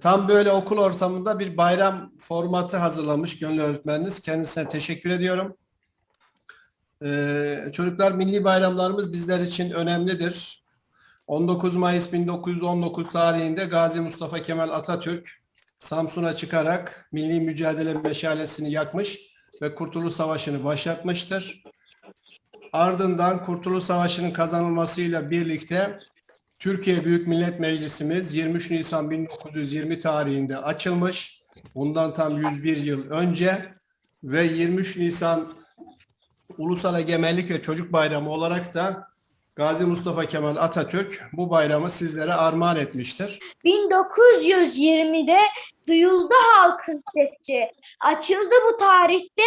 tam böyle okul ortamında bir bayram formatı hazırlamış gönül öğretmeniniz. Kendisine teşekkür ediyorum. Ee, çocuklar milli bayramlarımız bizler için önemlidir. 19 Mayıs 1919 tarihinde Gazi Mustafa Kemal Atatürk Samsun'a çıkarak milli mücadele meşalesini yakmış ve Kurtuluş Savaşı'nı başlatmıştır. Ardından Kurtuluş Savaşı'nın kazanılmasıyla birlikte Türkiye Büyük Millet Meclisimiz 23 Nisan 1920 tarihinde açılmış. Bundan tam 101 yıl önce ve 23 Nisan Ulusal Egemenlik ve Çocuk Bayramı olarak da Gazi Mustafa Kemal Atatürk bu bayramı sizlere armağan etmiştir. 1920'de duyuldu halkın sesi. Açıldı bu tarihte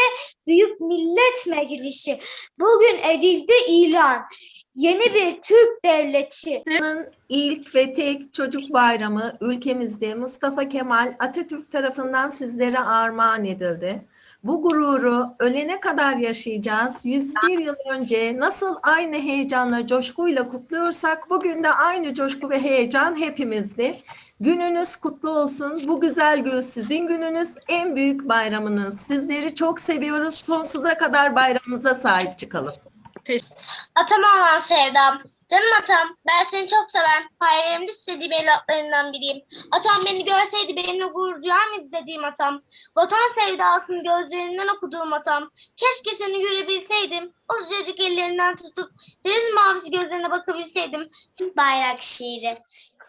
Büyük Millet Meclisi. Bugün edildi ilan. Yeni bir Türk devleti. İlk ve tek çocuk bayramı ülkemizde Mustafa Kemal Atatürk tarafından sizlere armağan edildi. Bu gururu ölene kadar yaşayacağız. 101 yıl önce nasıl aynı heyecanla, coşkuyla kutluyorsak bugün de aynı coşku ve heyecan hepimizde. Gününüz kutlu olsun. Bu güzel gün sizin gününüz, en büyük bayramınız. Sizleri çok seviyoruz. Sonsuza kadar bayramımıza sahip çıkalım. Atama olan sevdam. Canım atam, ben seni çok seven, hayallerimde istediğim evlatlarından biriyim. Atam beni görseydi benimle gurur duyar mıydı dediğim atam. Vatan sevdasını gözlerinden okuduğum atam. Keşke seni görebilseydim, o sıcacık ellerinden tutup deniz mavisi gözlerine bakabilseydim. Bayrak şiiri.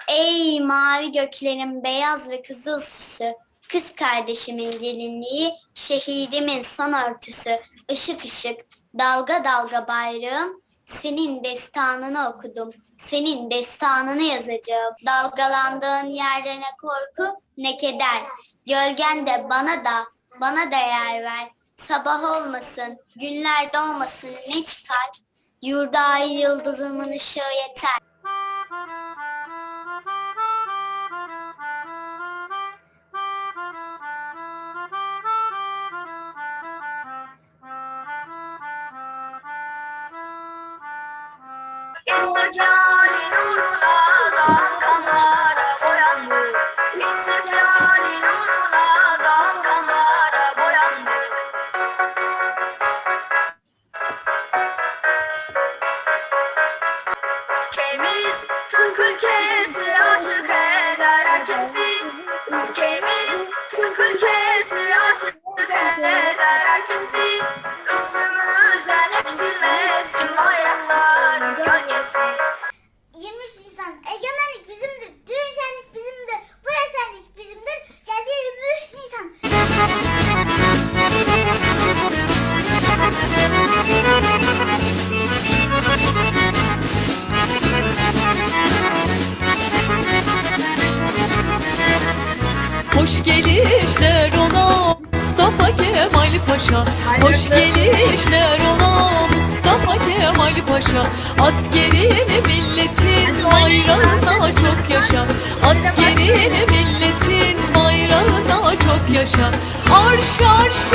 Ey mavi göklerin beyaz ve kızıl süsü, kız kardeşimin gelinliği, şehidimin son örtüsü, ışık ışık, dalga dalga bayrağım, senin destanını okudum, senin destanını yazacağım. Dalgalandığın yerde ne korku ne keder, gölgen de bana da, bana da yer ver. Sabah olmasın, günler dolmasın ne çıkar, yurda ay yıldızımın ışığı yeter. İsticali nuruna boyandık. Ülkemiz Türk ülkesi aşık eder herkesi. Ülkemiz Türk ülkesi aşık eder herkesi. Üstümüzden eksilmesin Hoş gelişler ola Mustafa Kemal Paşa. Hoş gelişler ola Mustafa Kemal Paşa. Askerini milletin bayrağına çok yaşa. Askerini milletin bayrağına çok yaşa. Arş arş